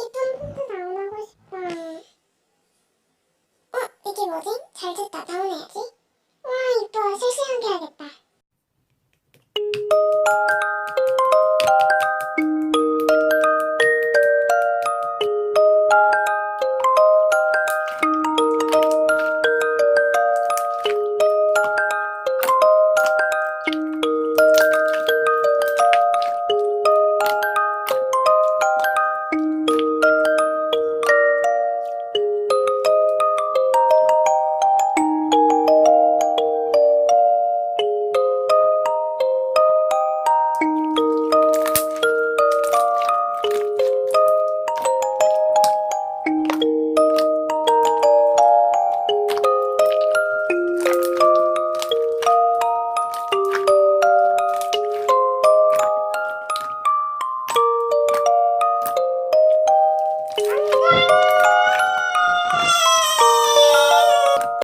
이쁜 폰트 다운하고 싶다. 어? 이게 뭐지? 잘 됐다. 다운해야지. 와 이뻐. 실시간 해야겠다.